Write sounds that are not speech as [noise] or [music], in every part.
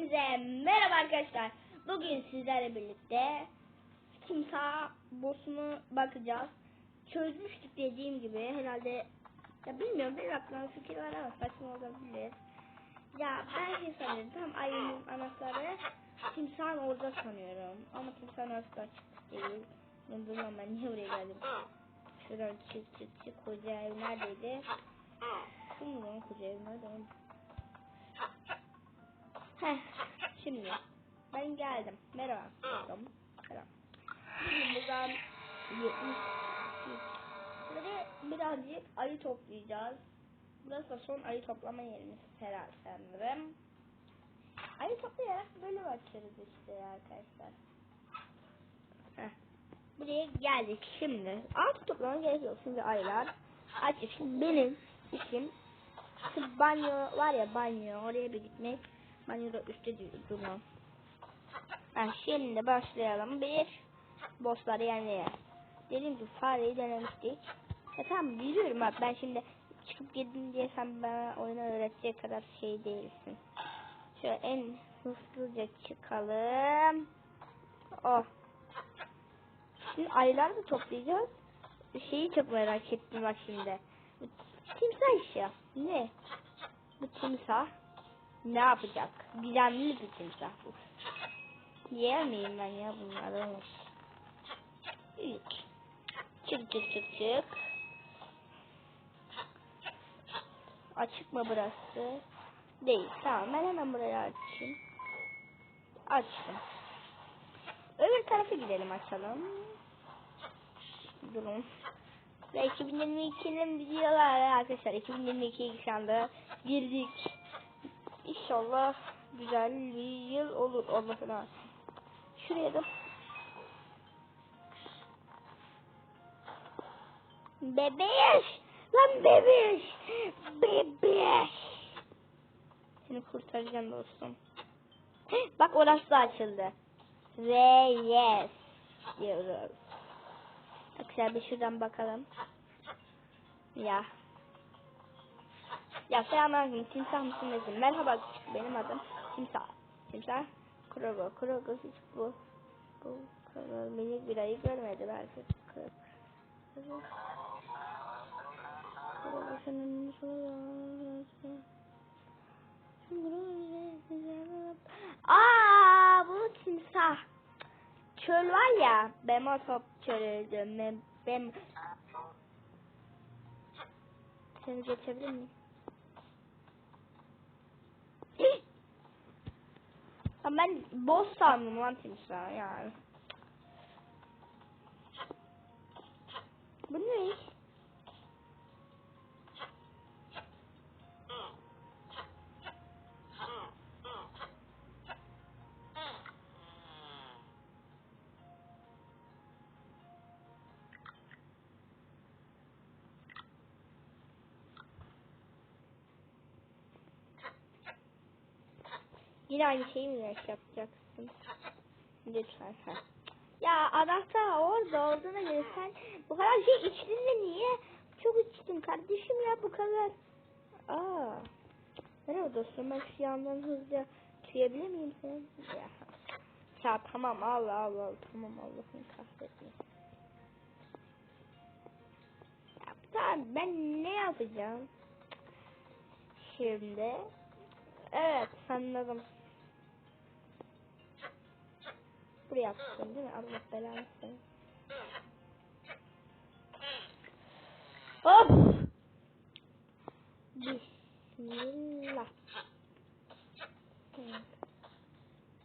Hepinize merhaba arkadaşlar. Bugün sizlerle birlikte timsah boss'unu bakacağız. Çözmüştük dediğim gibi herhalde ya bilmiyorum bir aklımda fikir var ama saçma olabilir. Ya ben şey sanıyorum tam ayının anahtarı timsahın orada sanıyorum. Ama timsahın anahtarı çıkmış değil. Ben bilmiyorum ben niye buraya geldim. Şuradan çık çık çık koca ev neredeydi? Lan koca ev nerede? Heh, şimdi ben geldim. Merhaba. Merhaba. Şimdi buradan 70 Böyle birazcık ayı toplayacağız. Burası da son ayı toplama yerimiz herhalde sanırım. Ayı toplayarak böyle başlarız işte arkadaşlar. Heh. Buraya geldik şimdi. Altı toplama gerek yok çünkü ayılar açık. Şimdi benim işim şu banyo var ya banyo oraya bir gitmek. Banyoda üstte durmam. Ha, şimdi başlayalım. Bir bossları yenmeye. Dedim ki fareyi denemiştik. Ya tamam biliyorum bak ben şimdi çıkıp girdim diye sen bana oyunu öğretecek kadar şey değilsin. Şöyle en hızlıca çıkalım. Oh. Şimdi ayılar da toplayacağız. Şeyi çok merak ettim bak şimdi. Bu timsah işi. Ne? Bu timsah ne yapacak? Gizemli bir timsah bu. Yer miyim ben ya bunları? Üç. Çık çık çık çık. Açık mı burası? Değil. Tamam ben hemen burayı açayım. Açtım. Öbür tarafa gidelim açalım. Durun. Ve 2022'nin videoları arkadaşlar 2022 şu anda girdik. İnşallah güzel bir yıl olur olmasına. Şuraya da Bebeş! Lan bebeş! Bebeş! Seni kurtaracağım dostum. Bak orası da açıldı. Ve yes diyoruz. Arkadaşlar bir şuradan bakalım. Ya. Ya selamünaleyküm. Timsah mısın nesin? Merhaba benim adım Timsah. Timsah. Krogo. Krogo hiç bu. Bu kadar minik bir ayı görmedi belki. Krogo. Krogo senin Aa bu timsah. Çöl var ya. Bema top çölü. Ben, ben... Seni geçebilir miyim? Ama ben boss sandım lan timsah yani. Bu ne? Yine aynı şeyi mi yapacaksın? Lütfen. Ha. Ya anahtar orada olduğuna göre sen bu kadar şey içtin de niye? Çok içtin kardeşim ya bu kadar. Aa. Merhaba dostum ben şu yandan hızlıca tüyebilir miyim sen? Ya. Ya tamam al al al tamam Allah'ın kahretmesin. Ya tamam ben ne yapacağım? Şimdi Evet anladım. Buraya yaptın değil mi? Allah belanı seni. Hop! Bismillah.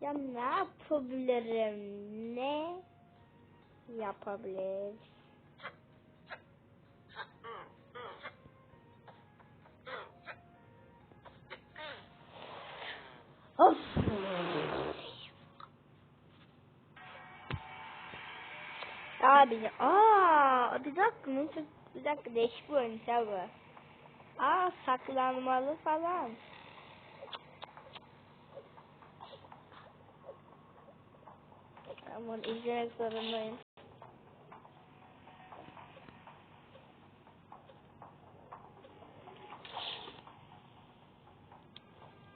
Ya ne yapabilirim? Ne yapabilirim? Abi aa bir dakika bir dakika değişik bir oyun ya bu. Aa saklanmalı falan. Aman izlemek zorundayım.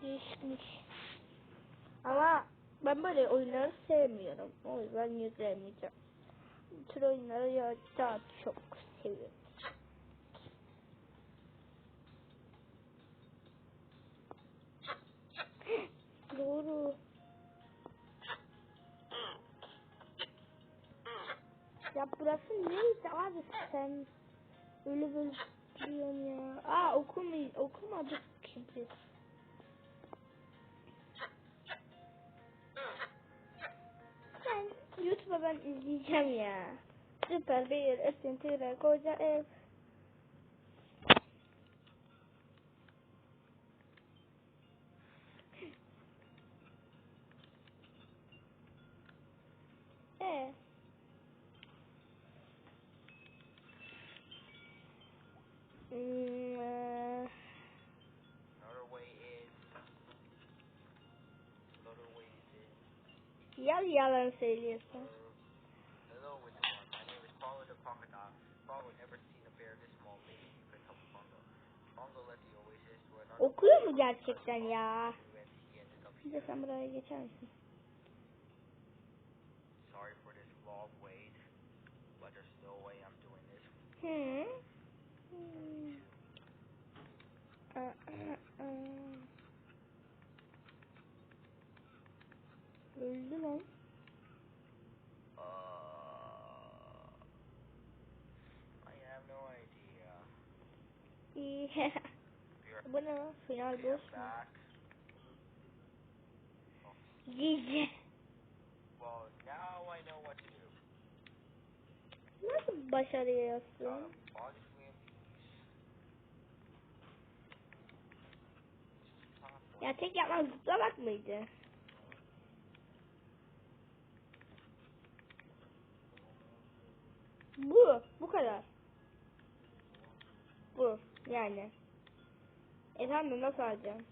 Değişmiş. Ama ben böyle oyunları sevmiyorum. O yüzden yüklemeyeceğim. Tür oyunları ya daha çok seviyorum. Doğru. Ya burası neydi abi sen öyle böyle diyorsun ya. Aa okuma, okumadık ben izleyeceğim ya. Süper bir esintiyle koca ev. E. Hmm, eee, Another way is. Another way is. ya yalan söylüyorsun. Okuyor mu gerçekten ya? de sen buraya geçer misin? Hı? Hmm. Aa, aa, aa. Öldü lan. Uh, I have no idea. İyi. We're Bu ne lan? Final boss mu? back. Cici. Well, now I know what to do. Nasıl başarıyorsun? Ya tek yapmak zıplamak mıydı? Bu, bu kadar. Bu, yani. E nasıl alacağım?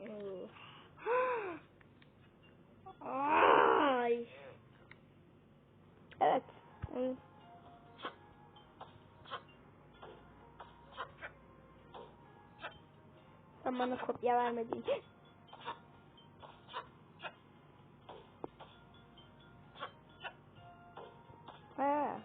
Oo. [gasps] Ay. Evet. Hı. Sen bana kopya vermedin. Ha.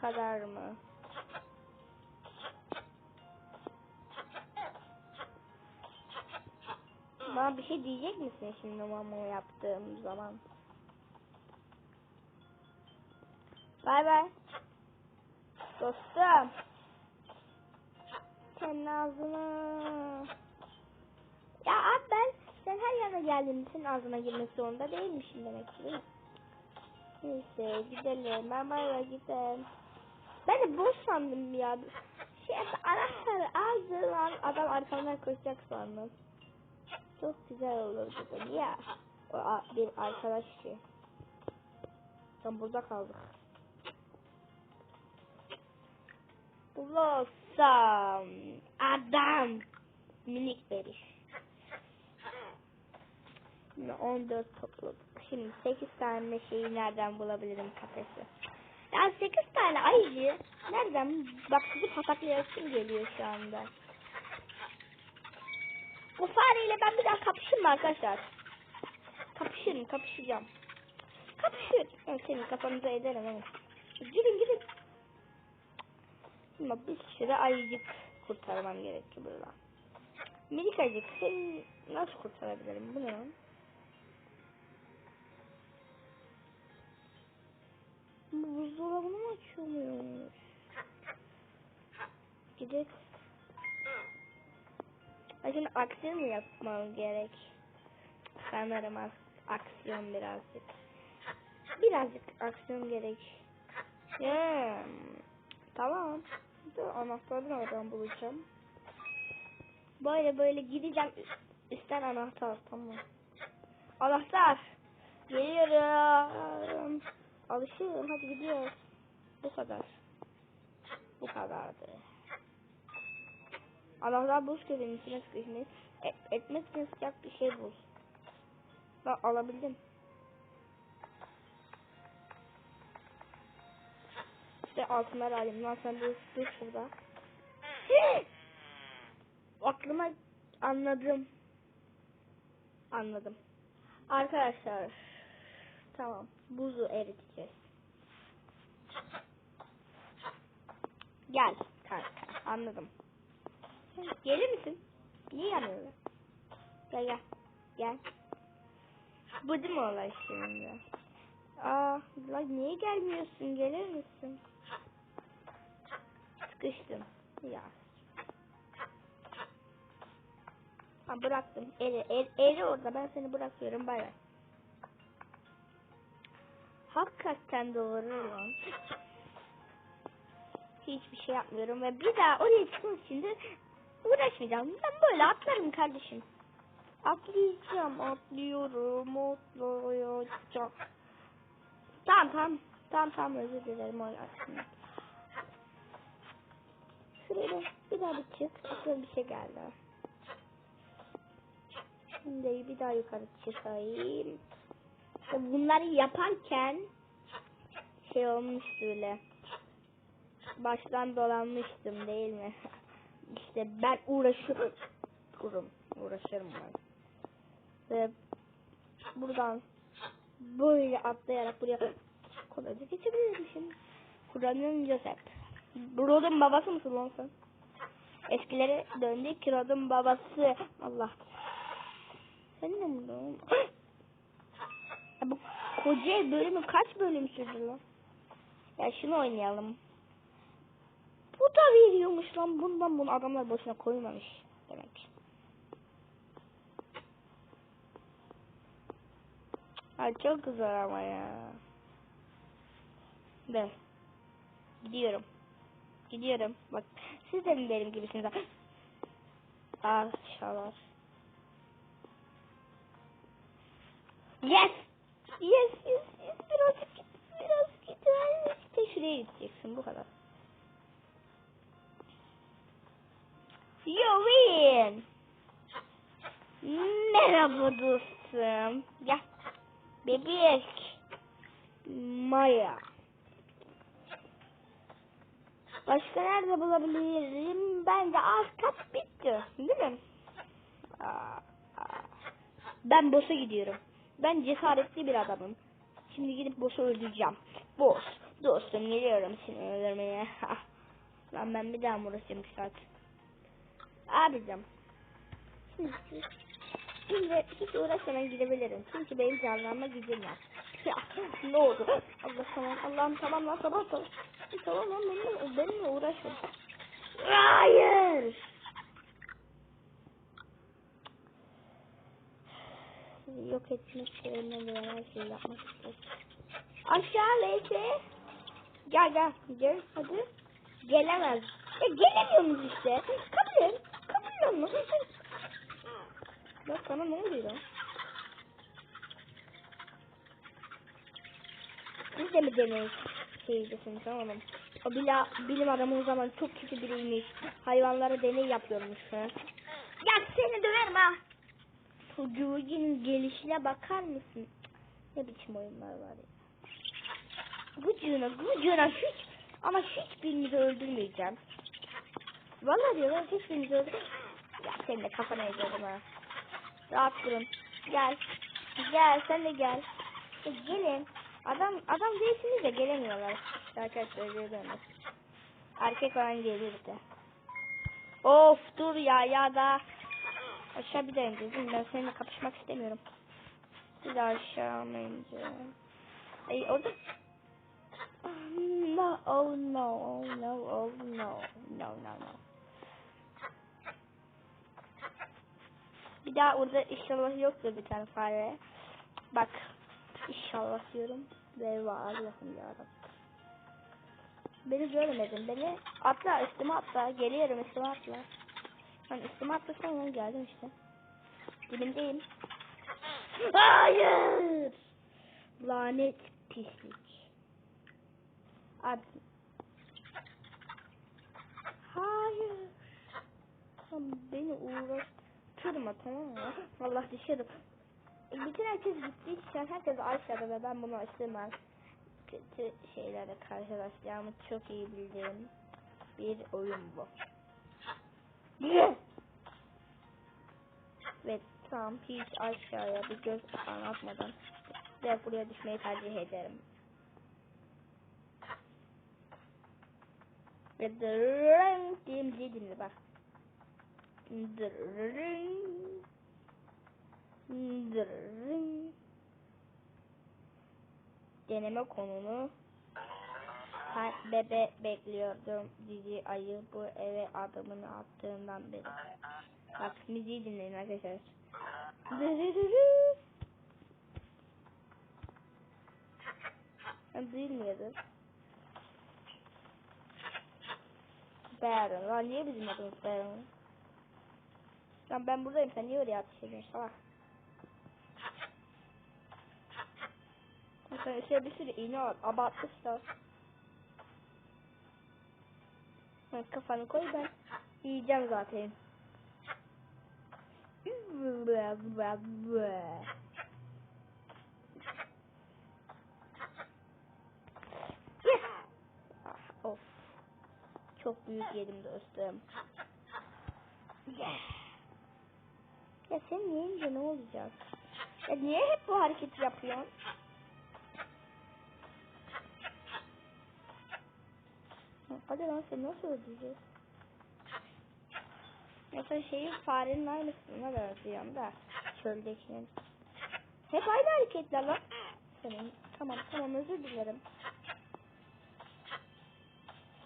Kadar mı? Bana bir şey diyecek misin şimdi mama yaptığım zaman? Bay bay. Dostum. Senin ağzına. Ya abi ben sen her yana geldiğinde senin ağzına girmek zorunda değilmişim demek ki değil mi? Neyse gidelim. Ben bay gidelim. Ben de boş sandım ya. Şey anahtarı aldım an adam arkamdan koşacak sandım. Çok güzel olurdu dedim ya. O bir arkadaş ki. Ben burada kaldık. Blossom. Adam. Minik beriş. Şimdi 14 topladık. Şimdi 8 tane şeyi nereden bulabilirim kafesi? Ya 8 tane ayıcı nereden? Bak sizi pataklayasım geliyor şu anda. Bu fareyle ben bir daha kapışayım mı arkadaşlar? Kapışırım, kapışacağım. Kapışır. Ben senin kafanıza ederim ama. Girin girin. Ama bir sürü ayıcık kurtarmam gerekiyor burada. Minik ayıcık seni nasıl kurtarabilirim? Bu? Gidelim. Ay şimdi aksiyon yapmam gerek? Sanırım aksiyon birazcık. Birazcık aksiyon gerek. Hmm. Tamam. Dur anahtarını oradan bulacağım. Böyle böyle gideceğim. Üstten anahtar tamam. Anahtar. Geliyorum. Alışıyorum hadi gidiyoruz. Bu kadar. Bu kadardı. Anahtar buz küreğinin içine sıkışmış. Et, etmek için sıcak bir şey bul. Ben alabildim. İşte altınlar alayım. Lan sen dur, dur şurada. [gasps] Aklıma anladım. Anladım. Arkadaşlar. Tamam. Buzu eriteceğiz. Gel kanka. Anladım. Gelir misin? Niye yanıyorlar? Gel gel. Gel. Bu değil mi olay şimdi? Aa, lan niye gelmiyorsun? Gelir misin? Sıkıştım. Ya. Ha bıraktım. Eli, el, eli orada. Ben seni bırakıyorum. Bay bay. Hakikaten doğru lan. Hiçbir şey yapmıyorum ve bir daha oraya çıkmak için de uğraşmayacağım. Ben böyle atlarım kardeşim. Atlayacağım, atlıyorum, atlayacağım. Tamam tamam. Tamam tamam özür dilerim oynasın. Şuraya bir daha bir çık. Şöyle bir şey geldi. Şimdi bir daha yukarı çıkayım. Bunları yaparken şey olmuştu öyle. Baştan dolanmıştım değil mi? İşte ben uğraşırım. Kurum. Uğraşırım ben. Ve buradan böyle atlayarak buraya kolayca geçebilirmişim. Kur'an'ın Joseph. Rod'un babası mısın lan sen? Eskilere döndük. Rod'un babası. Allah. Sen ne Ya bu koca bölümü kaç bölüm sürdü lan? Ya şunu oynayalım. Bu da veriyormuş lan. Bundan bunu adamlar boşuna koymamış. Demek. Ay çok güzel ama ya. De. Gidiyorum. Gidiyorum. Bak siz de benim gibisiniz? Aşağılar. Yes. Yes yes yes. Birazcık git. Biraz git. Ay, İşte şuraya gideceksin. Bu kadar. You win. Merhaba dostum. Gel. Bebek. Maya. Başka nerede bulabilirim? Bence alt kat bitti. Değil mi? Ben boss'a gidiyorum. Ben cesaretli bir adamım. Şimdi gidip boss'u öldüreceğim. Boss. Dostum geliyorum seni öldürmeye. Lan ben bir daha mı uğraşacağım bir saat? Abicim. Şimdi, şimdi hiç uğraşmadan gidebilirim. Çünkü benim canlanma gücüm var. Ya ne oldu? Allah tamam Allah'ım tamam lan tamam tamam. Tamam lan benimle, benimle uğraşma. Hayır. Yok etmek üzerine her şeyi yapmak istiyorum. Aşağı Leyse. Gel gel gel hadi. Gelemez. Ya gelemiyoruz işte. Kabul. Et mu? Bak sana ne oluyor? Biz de mi deney şeycisiniz tamam O bila, bilim adamı o zaman çok kötü biriymiş. Hayvanlara deney yapıyormuş. Ha? Ya seni döverim ha. Çocuğun gelişine bakar mısın? Ne biçim oyunlar var ya. Gıcığına gıcığına hiç ama hiçbirinizi öldürmeyeceğim. Vallahi diyorlar hiçbirinizi öldür. Ya senin de kafana yazıyorum ha. Rahat durun. Gel. Gel sen de gel. E, gelin. Adam adam değilsiniz de gelemiyorlar. Arkadaşlar görüyorsunuz. Erkek olan gelirdi. Of dur ya ya da aşağı bir daha ineceğiz. Ben seninle kapışmak istemiyorum. Bir daha aşağı mı ineceğim? Ay orada No, oh no, oh no, oh no, no, no, no. Bir daha orada inşallah yoktur bir tane fare. Bak, inşallah diyorum. Ve var Allah'ım yarabbim. Beni görmedin, beni atla üstüme atla, geliyorum üstüme atla. Ben üstüme atlasam lan geldim işte. Dibindeyim. Hayır. Lanet pislik. Abi. Hayır. Sen beni uğraştırma tamam mı? Allah düşerim. E, Bütün herkes gitti. An herkes aşağıda ve ben bunu açtığım kötü şeylere karşılaşacağımı çok iyi bildiğim bir oyun bu. Ve tam hiç aşağıya bir göz falan atmadan direkt buraya düşmeyi tercih ederim. Ve bak. Deneme konunu ben bebe bekliyordum Cici ayı bu eve adımını attığından beri. Bak müziği dinleyin arkadaşlar. Dırırırı. Duyulmuyordu. Baron. Lan niye bizim adımız Baron? Lan ben buradayım sen niye oraya ateş ediyorsun salak? Sen üstüne bir sürü iğne var. Abartmışlar. Sen kafanı koy ben yiyeceğim zaten. Of. Çok büyük yedim dostum. Yes! Ya sen yiyince ne olacak? Ya niye hep bu hareketi yapıyorsun? Hadi lan seni nasıl öldüreceğiz? Mesela şeyi farenin aynısına benziyorum da çöldekinin. Hep aynı hareketler lan. Senin tamam tamam özür dilerim.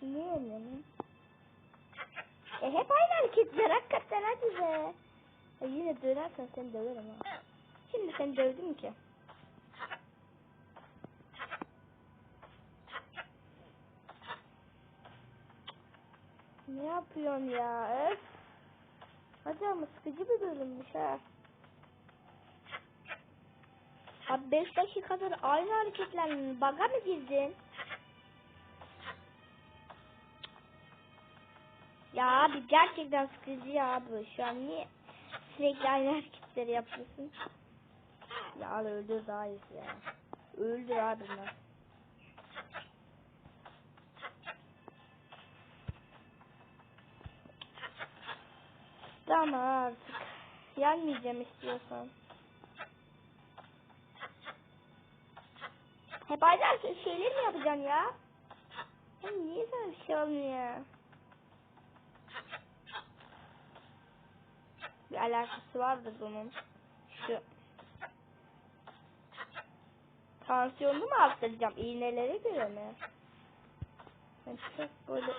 Niye ölmüyorsun? E hep aynı hareketler hakikaten hadi be. E, yine dönersen seni döverim ha. Şimdi seni dövdüm ki. Ne yapıyorsun ya? Öf. Hadi ama sıkıcı bir bölümmüş ha. Abi 5 dakikadır aynı hareketlerle baga mı girdin? Ya abi gerçekten sıkıcı ya abi. Şu an niye sürekli aynı hareketleri yapıyorsun? Ya öldür daha iyisi ya. Öldür abi lan. Tamam artık. Yenmeyeceğim istiyorsan. Hep aynı şeyleri mi yapacaksın ya? Ya niye böyle bir şey olmuyor? Bir alakası vardır bunun. Şu. Tansiyonunu mu arttıracağım? İğnelere göre mi? Ben çok böyle...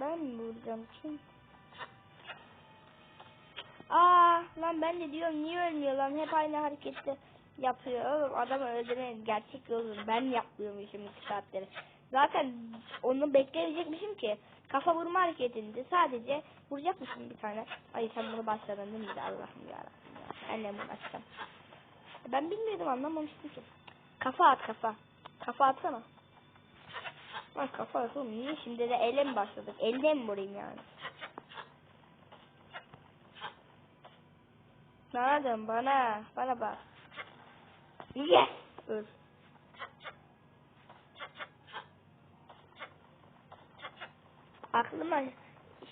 Ben mi vuracağım? Kim? Aa lan ben de diyorum niye ölmüyor lan hep aynı hareketi yapıyor oğlum adamı öldüren gerçek yoldur ben yapmıyormuşum iki saatleri zaten onu bekleyecekmişim ki kafa vurma hareketinde sadece vuracakmışım bir tane? Ay sen bunu başladın değil mi? Allah'ım yarabbim. Ya mi uğraşacağım ben bilmiyordum anlamamıştım ki. Kafa at kafa. Kafa atsana. Lan kafa at oğlum niye? Şimdi de elle başladık? Elle mi vurayım yani? Nereden bana? Bana bak. Yes! Öl. Aklıma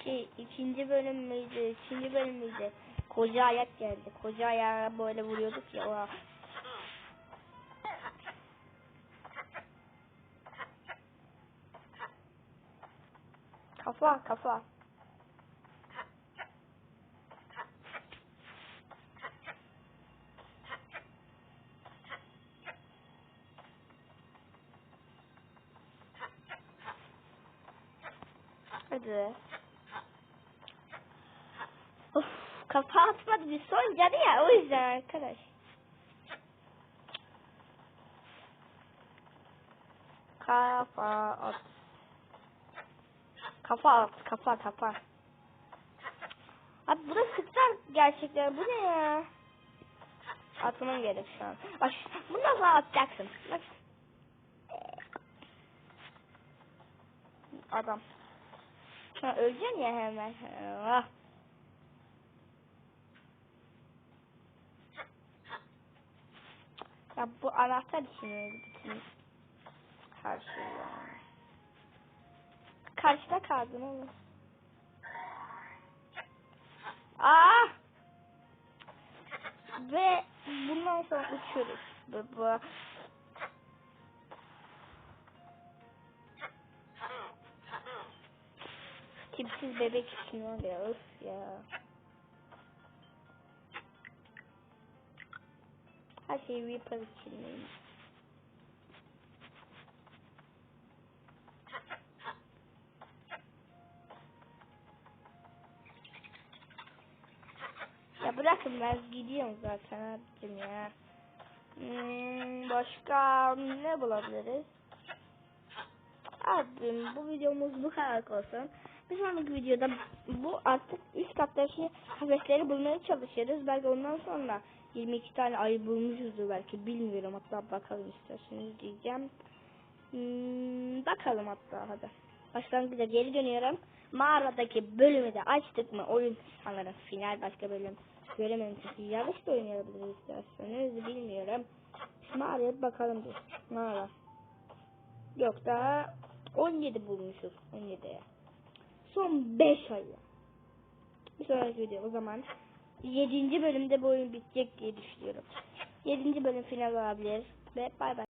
şey ikinci bölüm müydü? İkinci bölüm müydü? Koca ayak geldi. Koca ayağa böyle vuruyorduk ya. O. Kafa kafa. Hadi. Of kafa atmadı bir son canı ya o yüzden arkadaş. Kafa at. Kafa at kafa kafa. Abi bu da sıklar gerçekten. Bu ne ya? Atmam gerek şu an. Bak bunu nasıl atacaksın? Bak. Adam. Ha, öleceksin ya hemen. Ah. Ya bu anahtar için bütün her şey yani. Karşıda kaldın oğlum. Aa! Ve bundan sonra uçuyoruz. Bu. Tipsiz bebek için var ya öf ya. Her şey Reaper için neymiş. Bırakın ben gidiyorum zaten abicim ya. Hmm, başka ne bulabiliriz? Abim bu videomuz bu kadar olsun. Bir sonraki videoda bu artık üst kattaki kafesleri bulmaya çalışırız. Belki ondan sonra 22 tane ayı bulmuşuzdur belki bilmiyorum. Hatta bakalım isterseniz diyeceğim. Hmm, bakalım hatta hadi. Başlangıca geri dönüyorum. Mağaradaki bölümü de açtık mı oyun sanırım final başka bölüm göremedim çünkü yarış da oynayabiliriz isterseniz bilmiyorum. Bir bakalım bir. Mağara. Yok daha 17 bulmuşuz 17'ye. Son 5 ay. Bir sonraki video o zaman 7. bölümde bu oyun bitecek diye düşünüyorum. 7. bölüm final olabilir ve bay bay.